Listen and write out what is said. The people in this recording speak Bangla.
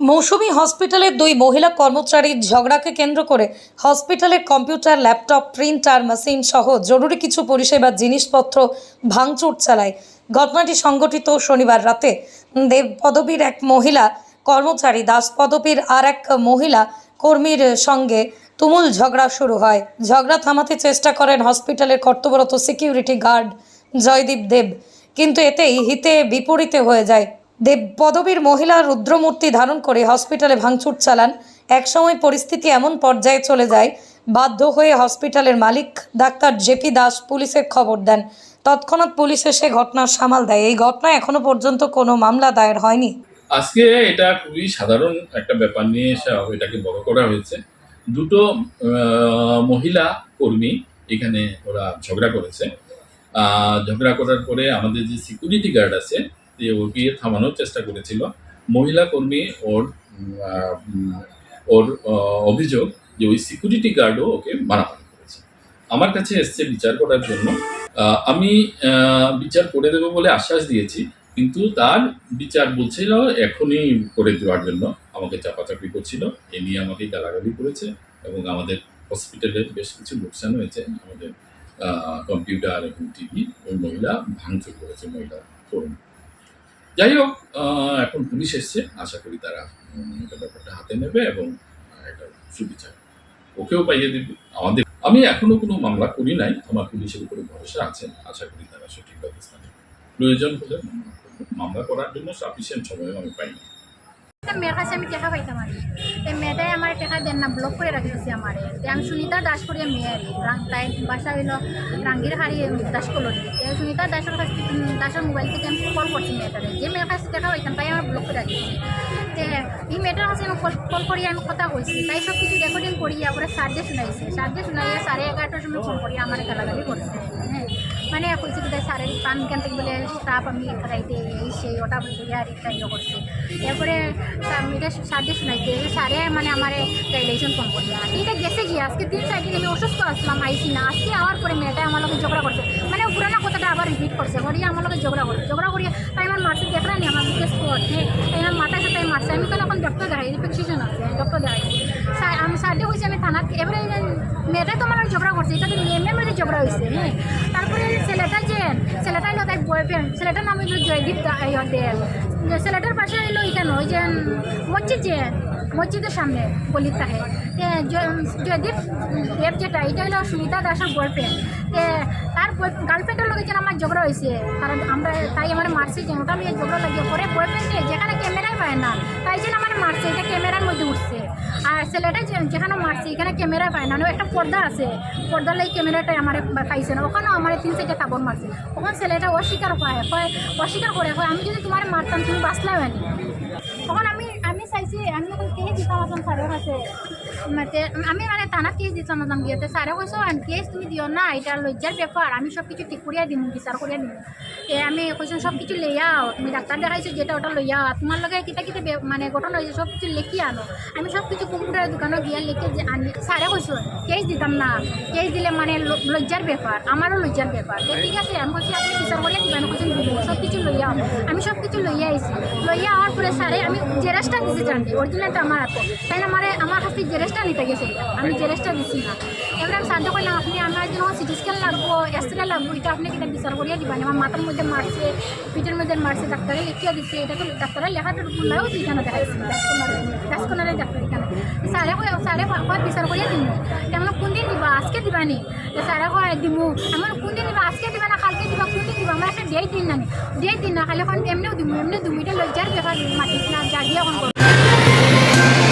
মৌসুমী হসপিটালের দুই মহিলা কর্মচারীর ঝগড়াকে কেন্দ্র করে হসপিটালের কম্পিউটার, ল্যাপটপ, প্রিন্টার, মেশিন সহ জরুরি কিছু পরিষেবার জিনিসপত্র ভাঙচুর চালায়। ঘটনাটি সংঘটিত শনিবার রাতে। দেব পদবীর এক মহিলা কর্মচারী দাস পদবীর আর এক মহিলা কর্মীর সঙ্গে তুমুল ঝগড়া শুরু হয়। ঝগড়া থামাতে চেষ্টা করেন হসপিটালের কর্তব্যরত সিকিউরিটি গার্ড জয়দীপ দেব। কিন্তু এতেই হিতে বিপরীতে হয়ে যায় দেব পদবীর মহিলা রুদ্রমূর্তি ধারণ করে হসপিটালে ভাঙচুর চালান। একসময় পরিস্থিতি এমন পর্যায়ে চলে যায়, বাধ্য হয়ে হসপিটালের মালিক ডাক্তার জেপি দাস পুলিশের খবর দেন। তৎক্ষণাৎ পুলিশ এসে ঘটনার সামাল দেয়। এই ঘটনায় এখনও পর্যন্ত কোনো মামলা দায়ের হয়নি। আজকে এটা খুবই সাধারণ একটা ব্যাপার নিয়ে এসে এটাকে বড় করা হয়েছে। দুটো মহিলা কর্মী এখানে ওরা ঝগড়া করেছে। ঝগড়া করার পরে আমাদের যে সিকিউরিটি গার্ড আছে যে ওকে থামানোর চেষ্টা করেছিল। মহিলা কর্মী ওর ওর অভিযোগ যে ওই সিকিউরিটি গার্ডও ওকে মারামারি করেছে। আমার কাছে এসছে বিচার করার জন্য। আমি বিচার করে দেবো বলে আশ্বাস দিয়েছি, কিন্তু তার বিচার বলছিল এখনই করে দেওয়ার জন্য। আমাকে চাপাচাপি করছিল, এ নিয়ে আমাকে গালাগালি করেছে এবং আমাদের হসপিটালের বেশ কিছু লোকসান হয়েছে। আমাদের কম্পিউটার এবং টিভি ওই মহিলা ভাঙচুর করেছে মহিলা কর্মী। যাই হোক এখন পুলিশ এসছে। আশা করি তারা এটা ব্যাপারটা হাতে নেবে এবং এটা সুবিচার ওকেও পাইয়ে দেবে। আমাদের আমি এখনও কোনো মামলা করি নাই। আমার পুলিশের উপরে ভরসা আছে। আশা করি তারা সঠিক ব্যবস্থা নেবে। প্রয়োজন হলে মামলা করার জন্য সাফিসিয়েন্ট সময় আমি পাইনি। মেয়ের কাছে আমি দেখা পাইতাম আর টাকা দেন না ব্লক করে রাখিয়েছে আমার। আমি সুনিতা দাস করিয়া মেয়ে তাই বাসা হইল রাঙ্গির হাড়ি দাস কলোনি সুনিতা দাসের কাছ থেকে দাসের মোবাইল থেকে আমি কল করছি মেয়েটারে। যে মেয়ের কাছে দেখা পাইতাম তাই আমার ব্লক করে রাখিয়েছে তে এই মেয়েটার কাছে আমি কল করি আমি কথা কইছি, তাই সব কিছু রেকর্ডিং করিয়া পরে সার্জে শুনাইছে। সার্জে শুনাইয়া সাড়ে এগারোটার সময় ফোন করি আমার গালাগালি করছে। হ্যাঁ। মানে কইছে কি স্যারের কান কেন থেকে বলে স্টাফ আমি খাইতে এই সেই ওটা বলে আর একটা ইয়ে করছে। এরপরে এটা সার্জে শুনাইতে সারে মানে আমার রিলেশন ফোন করি এটা গেছে গিয়ে, আজকে তিন চার দিন আমি অসুস্থ আসলাম আইসি না। আজকে আওয়ার পরে মেয়েটা আমার লোক ঝগড়া করছে। মানে পুরানা কথাটা আবার রিপিট করছে। করিয়া আমার লোক ঝগড়া করে। ঝগড়া করিয়া তাই আমার মারছে দেখলা নি, আমার মুখে স্পট তাই আমার মাথায় সাথে মারছে। আমি তো এখন ডক্টর দেখাই ইনফেকশন আছে ডক্টর স্যার আমি সার্ডে হয়েছে আমি থানাত এবারে মেয়েটাই তো আমার ঝগড়া করছে, এটা তো মেমের মধ্যে ঝগড়া হয়েছে হ্যাঁ। তারপরে ছেলেটা যে, ছেলেটাই হলো তাই বয়ফ্রেন্ড ছেলেটার নাম হইল জয়দীপ দেব ছেলেটার পাশে হইল এখানে ওই যে, মসজিদ যে, মসজিদের সামনে গলির তাহে জয়দীপ দেব যেটা, এটা হলো সুনিতা দাসের বয়ফ্রেন্ড তার গার্লফ্রেন্ডের লগে যেন আমার ঝগড়া হয়েছে, কারণ আমরা তাই আমার মারছে যে, ওটা আমি ঝগড়া লাগিয়ে পরে বয়ফ্রেন্ড যেখানে ক্যামেরাই পায় না, তাই যেন আমার মারছে, এটা ক্যামেরার মধ্যে উঠছে। আর ছেলেটা যেখানে মারছে, এখানে ক্যামেরা পায় না। একটা পর্দা আছে। পর্দা লাগে ক্যামেরাটাই আমার পাইছে না। ওখানেও আমার তিন চারটে কাপড় মারছে। ওখানে ছেলেটা অস্বীকার হয় অস্বীকার করে, হয়, আমি যদি তোমার মারতাম, তুমি বাঁচলাম তখন আমি আমি কাছে? আমি মানে থানাত কেস দিতাম না গিয়ে স্যারে কৈছো কেস তুমি দিও না এটা লজ্জার ব্যাপার আমি সব কিছু ঠিক করিয়া দিম বিচার করিয়া দিম। এ, আমি কৈছো সব কিছু লইয়া আও তুমি ডাক্তার দেখাইছো যেটা ওটা লইয়া আও তোমার লগে কিতা কিতা মানে গঠন হয়েছে সব কিছু লিখি আনো। আমি সব কিছু কম্পিউটারের দোকানে গিয়া লিখে যে, আনি স্যারে কৈছো কেস দিতাম না কেস দিলে মানে লজ্জার ব্যাপার আমারও লজ্জার ব্যাপার ঠিক আছে, আমি কৈছি আপনি বিচার করিয়া দিবেন দিব সব কিছু লইয়া আও আমি সব কিছু লইয়া আইছি লইয়া আওয়ার পরে স্যারে আমি জেরেসটা দিছি জানি অরিজিনালটা আমার হাতে। তাই না আমার আমার কাছে জেরেসটা নিতে গেছে, আমি জেরেসটা দিছি না। এবার আমি সাহায্য করলাম আপনি আমার জন্য সিটি স্ক্যান লাগবো এক্সরে লাগবো, এটা আপনি কিনা বিচার করিয়া দিবেন। আমার মাথার মধ্যে মারছে, পিঠের মধ্যে মারছে, ডাক্তারে লিখিয়ে দিচ্ছে এটা তো ডাক্তারে লেখাটা বললেও এখানে দেখাইছি রাজকোনারে ডাক্তার এখানে। স্যারে কয় স্যারে কয় বিচার করিয়া দিম? তেমন কোন দিন দিবা? আজকে দিবানি তো স্যারে কয়, দিমু। আমার কোন দিন দিবা? আজকে দিবা না, কালকে দিবা? কোন দিন দিবা? আমার একটা ডেট দিন না ডেট দিন না, খালি এখন এমনিও দিমু এমনি দিমু, এটা লজ্জার ব্যাপার মাতিস না যা দিয়ে এখন Yeah.